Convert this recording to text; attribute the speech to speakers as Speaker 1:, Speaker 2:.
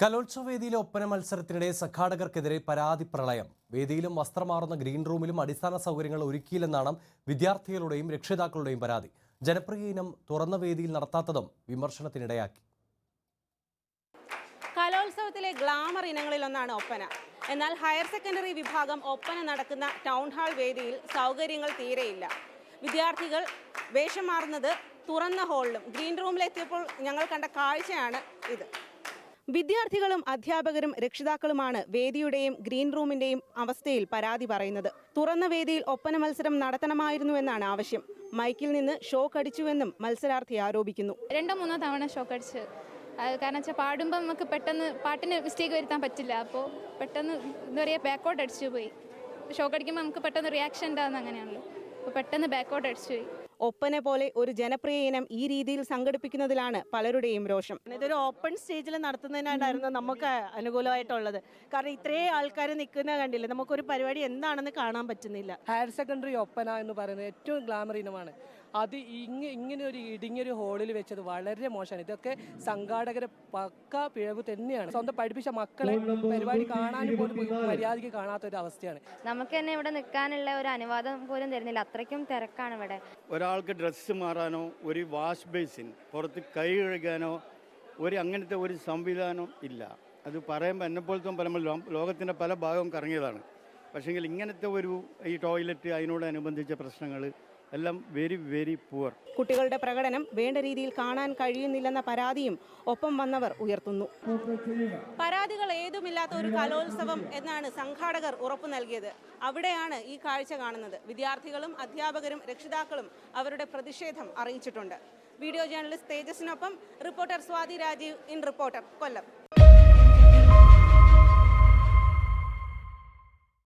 Speaker 1: കലോത്സവ വേദിയിലെ ഒപ്പന മത്സരത്തിനിടെ സംഘാടകർക്കെതിരെ പരാതി പ്രളയം. വേദിയിലും വസ്ത്രമാറുന്ന ഗ്രീൻ റൂമിലും അടിസ്ഥാന സൗകര്യങ്ങൾ ഒരുക്കിയില്ലെന്നാണ് വിദ്യാർത്ഥികളുടെയും രക്ഷിതാക്കളുടെയും പരാതി. ജനപ്രിയ ഇനം തുറന്ന വേദിയിൽ നടത്താത്തതും വിമർശനത്തിനിടയാക്കി.
Speaker 2: കലോത്സവത്തിലെ ഗ്ലാമർ ഇനങ്ങളിലൊന്നാണ് ഒപ്പന. എന്നാൽ ഹയർ സെക്കൻഡറി വിഭാഗം ഒപ്പന നടക്കുന്ന ടൗൺ ഹാൾ വേദിയിൽ സൗകര്യങ്ങൾ തീരെയില്ല. വിദ്യാർത്ഥികൾ വേഷം മാറുന്നത് തുറന്ന ഹാളിലും ഗ്രീൻ റൂമിലെത്തിയപ്പോൾ ഞങ്ങൾ കണ്ട കാഴ്ചയാണ് ഇത്. വിദ്യാർത്ഥികളും അധ്യാപകരും രക്ഷിതാക്കളുമാണ് വേദിയുടെയും ഗ്രീൻ റൂമിന്റെയും അവസ്ഥയിൽ പരാതി പറയുന്നത്. തുറന്ന വേദിയിൽ ഒപ്പന മത്സരം നടത്തണമായിരുന്നുവെന്നാണ് ആവശ്യം. മൈക്കിൽ നിന്ന് ഷോക്ക് അടിച്ചുവെന്നും മത്സരാർത്ഥി ആരോപിക്കുന്നു.
Speaker 3: രണ്ടോ മൂന്നോ തവണ ഷോക്ക് അടിച്ച്. കാരണം വെച്ചാൽ പാടുമ്പോൾ നമുക്ക് പെട്ടെന്ന് പാട്ടിന് മിസ്റ്റേക്ക് വരുത്താൻ പറ്റില്ല. അപ്പോൾ പെട്ടെന്ന് എന്താ പറയുക ബാക്കോട്ട് അടിച്ചു പോയി. ഷോക്ക് അടിക്കുമ്പോൾ നമുക്ക് പെട്ടെന്ന് റിയാക്ഷൻ ഉണ്ടാകുന്ന അങ്ങനെയാണല്ലോ. അപ്പോൾ പെട്ടെന്ന് ബാക്കോട്ട് അടിച്ചു പോയി.
Speaker 2: ഒപ്പന പോലെ ഒരു ജനപ്രിയ ഇനം ഈ രീതിയിൽ സംഘടിപ്പിക്കുന്നതിലാണ് പലരുടെയും രോഷം.
Speaker 4: ഇതൊരു ഓപ്പൺ സ്റ്റേജിൽ നടത്തുന്നതിനായിട്ടായിരുന്നു നമുക്ക് അനുകൂലമായിട്ടുള്ളത്. കാരണം ഇത്രയും ആൾക്കാർ നിൽക്കുന്ന കണ്ടില്ല നമുക്കൊരു പരിപാടി എന്താണെന്ന് കാണാൻ പറ്റുന്നില്ല.
Speaker 5: ഹയർ സെക്കൻഡറി ഒപ്പന എന്ന് പറയുന്നത് ഏറ്റവും ഗ്ലാമർ ഇനമാണ്. അത് ഇങ്ങ ഇങ്ങനെ ഒരു ഇടുങ്ങിയൊരു ഹോളിൽ വെച്ചത് വളരെ മോശമാണ്. ഇതൊക്കെ സംഘാടകരെ പക്ക പിഴവ് തന്നെയാണ്. സ്വന്തം പഠിപ്പിച്ച മക്കളെ പരിപാടി കാണാനും പോലും മര്യാദയ്ക്ക് കാണാത്ത ഒരു അവസ്ഥയാണ്.
Speaker 6: നമുക്ക് തന്നെ ഇവിടെ നിൽക്കാനുള്ള ഒരു അനുവാദം പോലും തരുന്നില്ല. അത്രയ്ക്കും തിരക്കാണ് ഇവിടെ.
Speaker 7: ഒരാൾക്ക് ഡ്രസ്സ് മാറാനോ ഒരു വാഷ് ബേസിൻ പുറത്ത് കൈ കഴുകാനോ ഒരു അങ്ങനത്തെ ഒരു സംവിധാനം ഇല്ല. അത് പറയുമ്പോൾ എന്നെപ്പോലത്തെ പല ലോകത്തിന്റെ പല ഭാഗവും കറങ്ങിയതാണ്. പക്ഷേങ്കിൽ ഇങ്ങനത്തെ ഒരു ഈ ടോയ്ലറ്റ് അതിനോടനുബന്ധിച്ച പ്രശ്നങ്ങൾ എല്ലാം വെരി വെരി പുവർ
Speaker 2: കുട്ടികളുടെ പ്രകടനം വേണ്ട രീതിയിൽ കാണാൻ കഴിയുന്നില്ലെന്ന പരാതിയും ഒപ്പം വന്നവർ ഉയർത്തുന്നു. പരാതികൾ ഏതുമില്ലാത്ത ഒരു കലോത്സവം എന്നാണ് സംഘാടകർ ഉറപ്പു നൽകിയത്. അവിടെയാണ് ഈ കാഴ്ച കാണുന്നത്. വിദ്യാർത്ഥികളും അധ്യാപകരും രക്ഷിതാക്കളും അവരുടെ പ്രതിഷേധം അറിയിച്ചിട്ടുണ്ട്. Video journalist തേജസിനൊപ്പം reporter Swathi Rajeev in reporter Kollam.